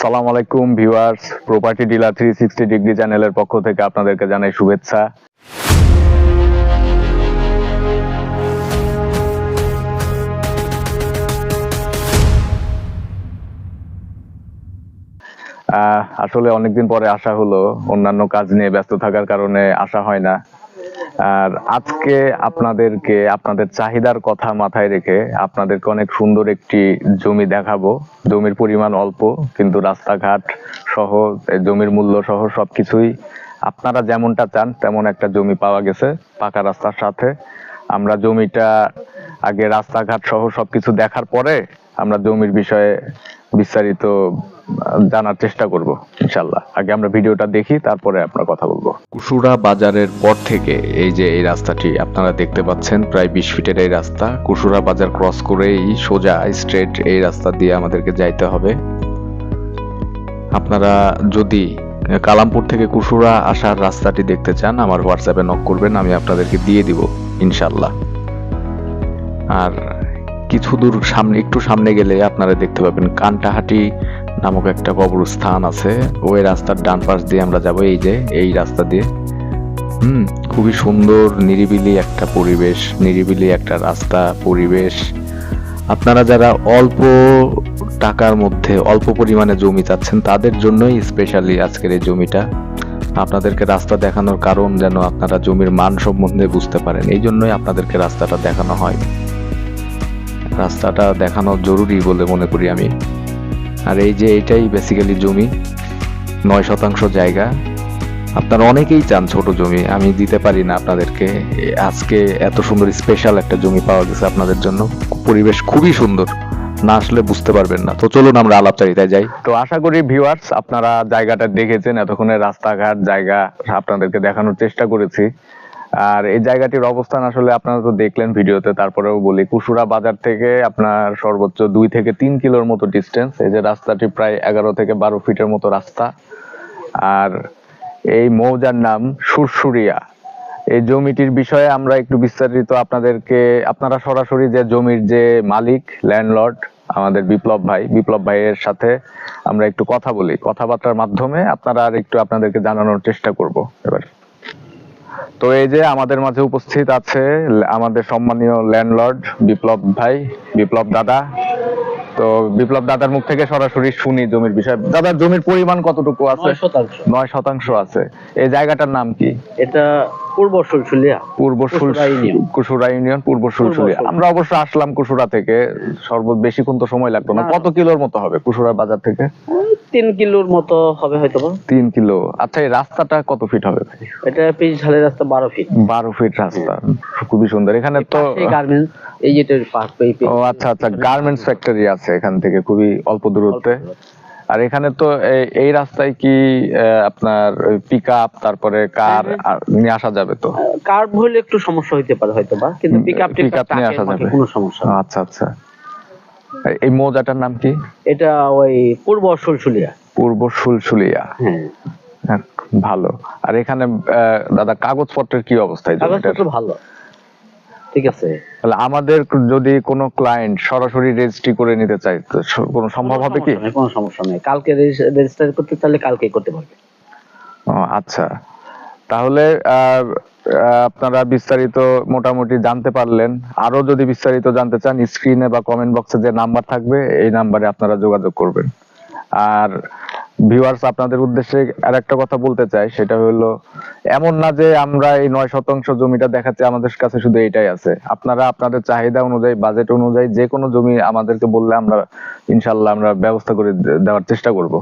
সালাম আলাইকুম, viewers. Property dealer three sixty degree চ্যানেলের পক্ষ থেকে আপনাদেরকে জানাই শুভেচ্ছা। আসলে অনেকদিন পরে আসা হলো। অন্যান্য কাজ নিয়ে ব্যস্ত থাকার কারণে আসা হয় না। আর আজকে আপনাদেরকে, আপনাদের চাহিদার কথা মাথায় রেখে আপনাদেরকে অনেক সুন্দর একটি জমি দেখাবো। জমির পরিমাণ অল্প, কিন্তু রাস্তাঘাট সহ জমির মূল্য সহ সবকিছুই আপনারা যেমনটা চান, তেমন একটা জমি পাওয়া গেছে পাকা রাস্তার সাথে। আমরা জমিটা আগে রাস্তাঘাট সহ সবকিছু দেখার পরে আমরা জমির বিষয়ে বিস্তারিত জানার চেষ্টা করব ইনশাল্লাহ আগে আমরা ভিডিওটা দেখি, তারপরে আপনার কথা বলব। কুসুরা বাজারের পর থেকে এই যে এই রাস্তাটি, আপনারা দেখতে পাচ্ছেন, প্রায় বিশ ফিটের এই রাস্তা। কুসুরা বাজার ক্রস করেই সোজা স্ট্রেট এই রাস্তা দিয়ে আমাদেরকে যাইতে হবে। আপনারা যদি কালামপুর থেকে কুসুরা আসার রাস্তাটি দেখতে চান, আমার হোয়াটসঅ্যাপে নক করবেন, আমি আপনাদেরকে দিয়ে দিব ইনশাল্লাহ আর কিছু দূর সামনে, একটু সামনে গেলে আপনারা দেখতে পাবেন কান্টাহাটি নামক একটা কবরস্থান আছে। ওই রাস্তার ডান পাশ দিয়ে আমরা যাব, এই যে, এই রাস্তা দিয়ে। হুম, খুবই সুন্দর, নিরিবিলি একটা পরিবেশ, নিরিবিলি একটা রাস্তা, পরিবেশ। আপনারা যারা অল্প টাকার মধ্যে, অল্প পরিমাণে জমি চাচ্ছেন, তাদের জন্যই স্পেশালি আজকের এই জমিটা। আপনাদেরকে রাস্তা দেখানোর কারণ যেন আপনারা জমির মান সম্বন্ধে বুঝতে পারেন, এই জন্যই আপনাদেরকে রাস্তাটা দেখানো হয়। রাস্তাটা দেখানো জরুরি বলে মনে করি আমি। আর এই যে এটাই বেসিক্যালি জমি, নয় শতাংশ জায়গা। আপনারা অনেকেই চান ছোট জমি, আমি দিতে পারি না আপনাদেরকে। আজকে এত সুন্দর স্পেশাল একটা জমি পাওয়া গেছে আপনাদের জন্য। পরিবেশ খুবই সুন্দর, না আসলে বুঝতে পারবেন না। তো চলুন আমরা আলাপচারিতায় যাই। তো আশা করি ভিউয়ার্স আপনারা জায়গাটা দেখেছেন, এতক্ষণে রাস্তাঘাট, জায়গা আপনাদেরকে দেখানোর চেষ্টা করেছি। আর এই জায়গাটির অবস্থান আসলে আপনারা তো দেখলেন ভিডিওতে, তারপরেও বলি, কুসুরা বাজার থেকে আপনার সর্বোচ্চ দুই থেকে তিন কিলোর মতো ডিস্টেন্স এই যে রাস্তাটি প্রায় এগারো থেকে বারো ফিটের মতো রাস্তা। আর এই মৌজার নাম সুরসুরিয়া। এই জমিটির বিষয়ে আমরা একটু বিস্তারিত আপনাদেরকে, আপনারা সরাসরি যে জমির যে মালিক ল্যান্ডলর্ড আমাদের বিপ্লব ভাই, বিপ্লব ভাইয়ের সাথে আমরা একটু কথা বলি, কথাবার্তার মাধ্যমে আপনারা আর একটু আপনাদেরকে জানানোর চেষ্টা করব এবার। তো এই যে আমাদের মাঝে উপস্থিত আছে আমাদের সম্মানীয় ল্যান্ডলর্ড বিপ্লব ভাই বিপ্লব দাদা। তো বিপ্লব দাদার মুখ থেকে সরাসরি শুনি জমির বিষয়। দাদার জমির পরিমাণ কতটুকু আছে? নয় শতাংশ। আছে। এই জায়গাটার নাম কি? এটা পূর্ব সুলসুলিয়া পূর্ব কুসুরা ইউনিয়ন। পূর্ব সুলসুলিয়া। আমরা অবশ্য আসলাম কুসুরা থেকে। সর্ব বেশিক্ষণ তো সময় লাগতো না। কত কিলোর মতো হবে কুসুরা বাজার থেকে? তিন কিলোর মতো হবে হয়তো তিন কিলো। আচ্ছা এই রাস্তাটা কত ফিট হবে ভাই? এটা পিচ ঢালের রাস্তা বারো ফিট বারো ফিট রাস্তা। খুবই সুন্দর। এখানে তো গার্মেন্টস এই যেটা পার্ক ও আচ্ছা আচ্ছা গার্মেন্টস ফ্যাক্টরি আছে এখান থেকে খুবই অল্প দূরত্বে। আর এখানে তো এই- রাস্তায় কি আপনার পিক আপ তারপরে কার হ্যাঁ, নিয়ে আসা যাবে তো? কার হলে একটু সমস্যা হইতে পারে হয়তো বা কিন্তু পিক আপ নিয়ে আসা যাবে। কোনো সমস্যা আচ্ছা আচ্ছা। এই মৌজাটার নাম কি? এটা ওই পূর্ব সুলসুলিয়া পূর্ব সুলসুলিয়া হ্যাঁ। ভালো। আর এখানে দাদা কাগজপত্রের কি অবস্থা? কাগজপত্র ভালো। ঠিক আছে। তাহলে আমাদের যদি কোনো ক্লায়েন্ট সরাসরি রেজিস্ট্রি করে নিতে চাই তো কোনো সম্ভব হবে কি? কোনো সমস্যা নেই। কালকে রেজিস্টার করতে চাইলে কালকে করতে পারবে। ও, আচ্ছা। তাহলে আপনারা বিস্তারিত মোটামুটি জানতে পারলেন। আরও যদি বিস্তারিত জানতে চান, স্ক্রিনে বা কমেন্ট বক্সে যে নাম্বার থাকবে, এই নাম্বারে আপনারা যোগাযোগ করবেন। আর ভিউয়ার্স আপনাদের উদ্দেশ্যে আর একটা কথা বলতে চাই, সেটা হলো, এমন না যে আমরা এই নয় শতাংশ জমিটা দেখাচ্ছি, আমাদের কাছে শুধু এইটাই আছে। আপনারা আপনাদের চাহিদা অনুযায়ী বাজেট অনুযায়ী, যে কোনো জমি আমাদেরকে বললে আমরা, ইনশাল্লাহ আমরা ব্যবস্থা করে দেওয়ার চেষ্টা করব।